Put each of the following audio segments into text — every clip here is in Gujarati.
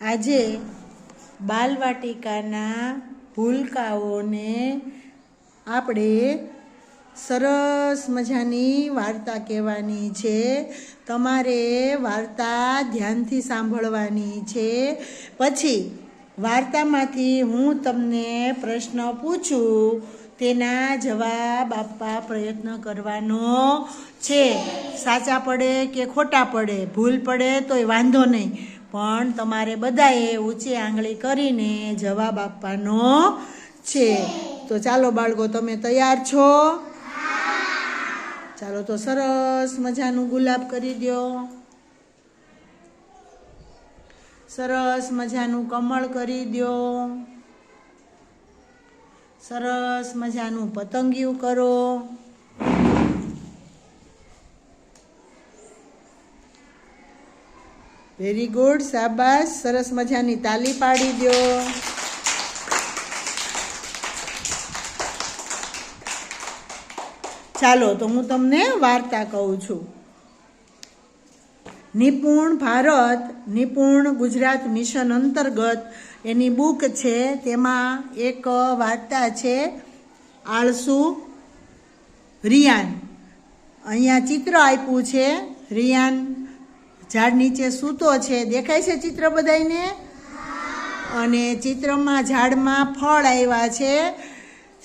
આજે બાલવાટિકાના ભૂલકાઓને આપણે સરસ મજાની વાર્તા કહેવાની છે. તમારે વાર્તા ધ્યાનથી સાંભળવાની છે. પછી વાર્તામાંથી હું તમને પ્રશ્ન પૂછું, તેના જવાબ આપવા પ્રયત્ન કરવાનો છે. સાચા પડે કે ખોટા પડે? ભૂલ પડે તોય વાંધો નહીં. પણ તમારે બધાએ ઊંચી આંગળી કરીને જવાબ આપવાનો છે. તો ચાલો બાળકો, તમે તૈયાર છો? ચાલો તો સરસ મજાનું ગુલાબ કરી દો. સરસ મજાનું કમળ કરી દો. સરસ મજાનું પતંગિયું કરો. વેરી ગુડ શાબાશ સરસ મજાની તાલી પાડી દો ચાલો, તો હું તમને વાર્તા કહું છું. નિપુણ ભારત, નિપુણ ગુજરાત મિશન અંતર્ગત એની બુક છે, તેમાં એક વાર્તા છે, આળસુ રિયાન. અહીંયા ચિત્ર આપ્યું છે, રિયાન ઝાડ નીચે સૂતો છે. દેખાય છે ચિત્ર બધાયને? અને ચિત્રમાં ઝાડમાં ફળ આવ્યા છે.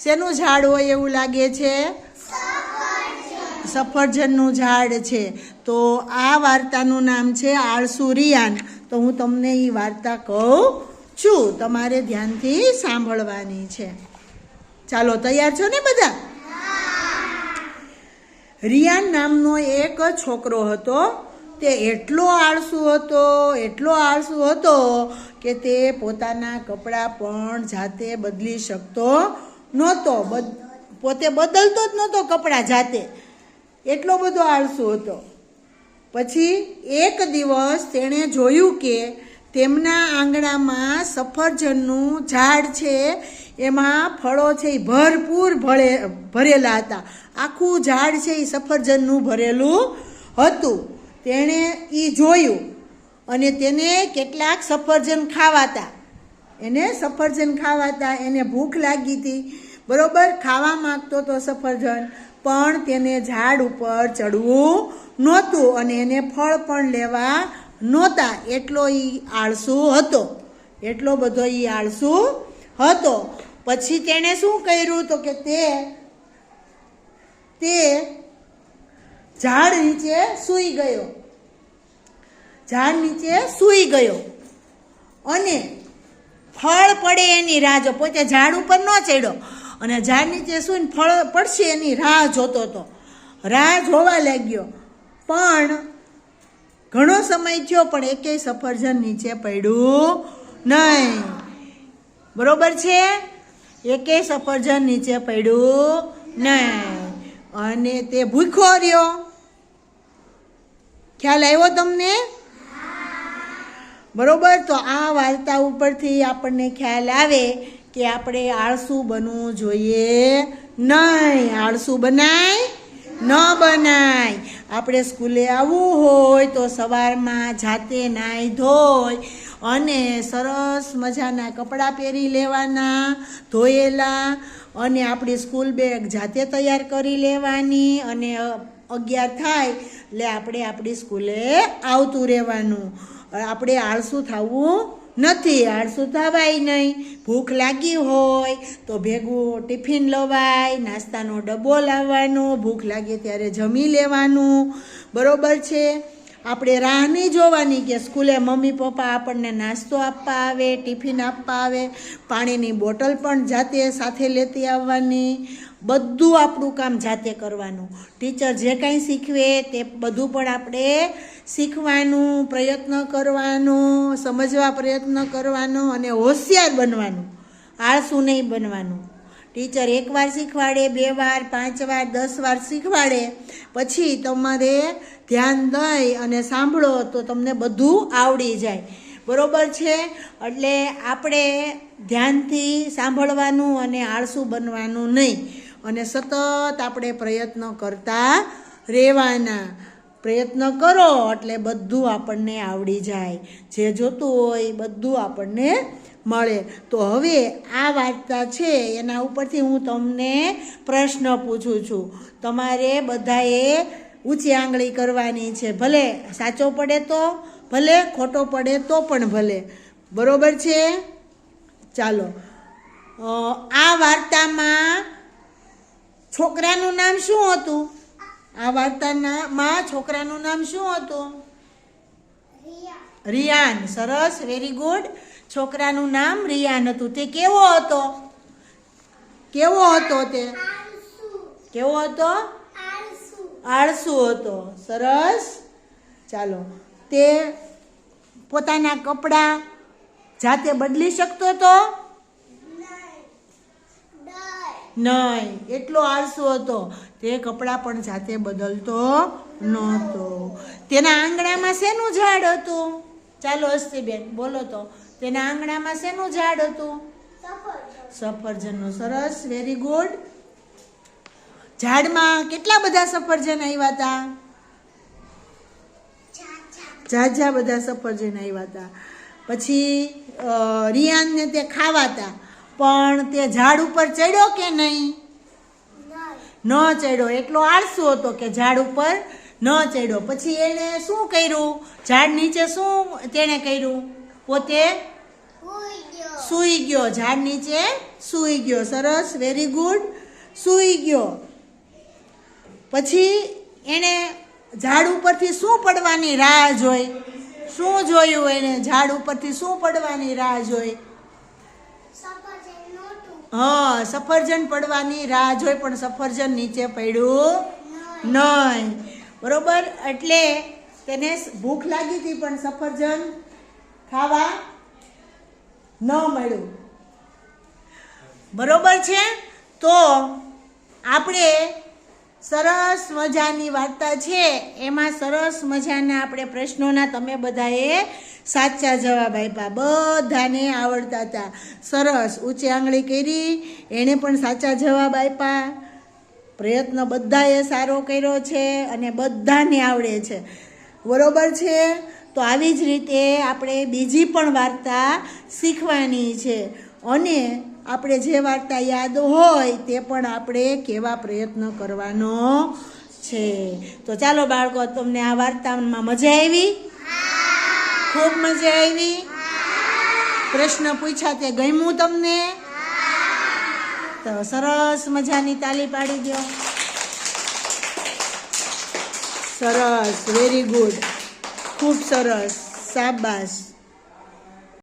શેનું ઝાડ હોય એવું લાગે છે? સફરજનનું ઝાડ છે. તો આ વાર્તાનું નામ છે આળસુ રિયાન. તો હું તમને એ વાર્તા કહું છું. તમારે ધ્યાનથી સાંભળવાની છે. ચાલો તૈયાર છો ને બધા? રિયાન નામનો એક છોકરો હતો. તે એટલો આળસુ હતો, એટલો આળસુ હતો કે તે પોતાના કપડાં પણ જાતે બદલી શકતો નહોતો. પોતે બદલતો જ નહોતો કપડાં જાતે. એટલો બધો આળસુ હતો. પછી એક દિવસ તેણે જોયું કે તેમના આંગણામાં સફરજનનું ઝાડ છે, એમાં ફળો છે એ ભરપૂર ભળે, ભરેલા હતા. આખું ઝાડ છે એ સફરજનનું ભરેલું હતું. તેણે એ જોયું અને તેને કેટલાક સફરજન ખાવાતા. એને સફરજન ખાવાતા, એને ભૂખ લાગી હતી. બરોબર, ખાવા માગતો તો સફરજન, પણ તેને ઝાડ ઉપર ચડવું નહોતું અને એને ફળ પણ લેવા નહોતા. એટલો એ આળસુ હતો. એટલો બધો એ આળસુ હતો. પછી તેણે શું કર્યું તો કે તે તે ઝાડ નીચે સૂઈ ગયો. ઝાડ નીચે સૂઈ ગયો. અને ફળ પડે એની રાહ જો. પોતે ઝાડ ઉપર ન ચડ્યો. અને ઝાડ નીચે સૂઈને ફળ પડશે એની રાહ જોતો હતો. રાહ જોવા લાગ્યો. પણ ઘણો સમય થયો, પણ એકેય સફરજન નીચે પડ્યું નહીં. બરોબર છે? એકેય સફરજન નીચે પડ્યું નહીં. અને તે ભૂખો રહ્યો. ખ્યાલ આવ્યો તમને? બરોબર, તો આ વાર્તા ઉપરથી આપણને ખ્યાલ આવે કે આપણે આળસુ બનવું જોઈએ નહીં. આળસુ બનાય, ન બનાય. આપણે સ્કૂલે આવવું હોય તો સવારમાં જાતે નાહી ધોઈ અને સરસ મજાના કપડાં પહેરી લેવાના, ધોયેલા અને આપણી સ્કૂલ બેગ જાતે તૈયાર કરી લેવાની અને અગિયાર થાય, એટલે આપણે આપણી સ્કૂલે આવતું રહેવાનું. આપણે આળસુ થવું નથી, આળસુ થવાય નહીં. ભૂખ લાગી હોય તો ભેગું ટિફિન લવાય, નાસ્તાનો ડબ્બો લાવવાનો, ભૂખ લાગે ત્યારે જમી લેવાનું. બરોબર છે? આપણે રાહ નહીં જોવાની કે સ્કૂલે મમ્મી, પપ્પા આપણને નાસ્તો આપવા આવે, ટિફિન આપવા આવે, પાણીની બોટલ પણ જાતે સાથે લેતી આવવાની, બધું આપણું કામ જાતે કરવાનું. ટીચર જે કાંઈ શીખવે તે બધું પણ આપણે શીખવાનું, પ્રયત્ન કરવાનો, સમજવા પ્રયત્ન કરવાનો અને હોશિયાર બનવાનું. આળસુ નહીં બનવાનું. ટીચર એકવાર શીખવાડે, બે વાર, પાંચ વાર, દસ વાર શીખવાડે. પછી તમારે ધ્યાન દઈ અને સાંભળો તો તમને બધું આવડી જાય. બરોબર છે? એટલે આપણે ધ્યાનથી સાંભળવાનું અને આળસુ બનવાનું નહીં. અને સતત આપણે પ્રયત્ન કરતા રહેવાના. પ્રયત્ન કરો એટલે બધું આપણને આવડી જાય. જે જોતું હોય બધું આપણને મળે. તો હવે આ વાર્તા છે એના ઉપરથી હું તમને પ્રશ્ન પૂછું છું. તમારે બધાએ ઊંચી આંગળી કરવાની છે. ભલે સાચો પડે તો, ભલે ખોટો પડે તો પણ ભલે. બરોબર છે? ચાલો. આ વાર્તામાં છોકરાનું નામ શું હતું? આ વાર્તાના માં છોકરાનું નામ શું હતું? રિયાન, સરસ વેરી ગુડ છોકરાનું નામ રિયાન હતું. તે કેવો હતો? કેવો હતો તે? કેવો હતો? આળસુ હતો. સરસ. ચાલો. તે પોતાના કપડાં જાતે બદલી શકતો હતો? નહીં. એટલો આળસુ હતો. તે કપડાં પણ જાતે બદલતો નહોતો. તેના આંગણામાં શેનું ઝાડ હતું? ચાલો હસ્તીબેન બોલો તો તેના આંગણામાં શેનું ઝાડ હતું? સફરજનનું. સરસ વેરી ગુડ ઝાડમાં કેટલા બધા સફરજન આવ્યા હતા? ઝાઝા બધા સફરજન આવ્યા હતા. પછી રિયાનને તે ખાવાતા પણ તે ઝાડ ઉપર ચડ્યો કે નહીં? ન ચડ્યો. એટલો આળસુ હતો કે ઝાડ ઉપર ન ચડ્યો. પછી એને શું કર્યું? ઝાડ નીચે શું તેણે કર્યું? પોતે સૂઈ ગયો. ઝાડ નીચે સૂઈ ગયો. સરસ વેરી ગુડ સૂઈ ગયો. પછી એણે ઝાડ ઉપરથી શું પડવાની રાહ જોઈ? શું જોયું એને? ઝાડ ઉપરથી શું પડવાની રાહ જોઈ? હા સફરજન પડવાની રાહ જોઈ પણ સફરજન નીચે પડ્યું નહીં બરોબર? એટલે તેને ભૂખ લાગી હતી પણ સફરજન ખાવા ન મળ્યું. બરોબર છે? તો આપણે સરસ મજાની વાર્તા છે. એમાં સરસ મજાના આપણે પ્રશ્નોના તમે બધાએ સાચા જવાબ આપ્યા. બધાને આવડતા હતા. સરસ. ઊંચી આંગળી કરી, એણે પણ સાચા જવાબ આપ્યા. પ્રયત્ન બધાએ સારો કર્યો છે અને બધાને આવડે છે. બરોબર છે? તો આવી જ રીતે આપણે બીજી પણ વાર્તા શીખવાની છે. અને આપણે જે વાર્તા યાદ હોય તે પણ આપણે કેવા પ્રયત્ન કરવાનો છે. તો ચાલો બાળકો તમને આ વાર્તામાં મજા આવી? ખૂબ મજા આવી? પ્રશ્ન પૂછ્યા તે ગમ્યું તમને? તો સરસ મજાની તાલી પાડી દો. સરસ વેરી ગુડ ખૂબ સરસ. શાબાશ.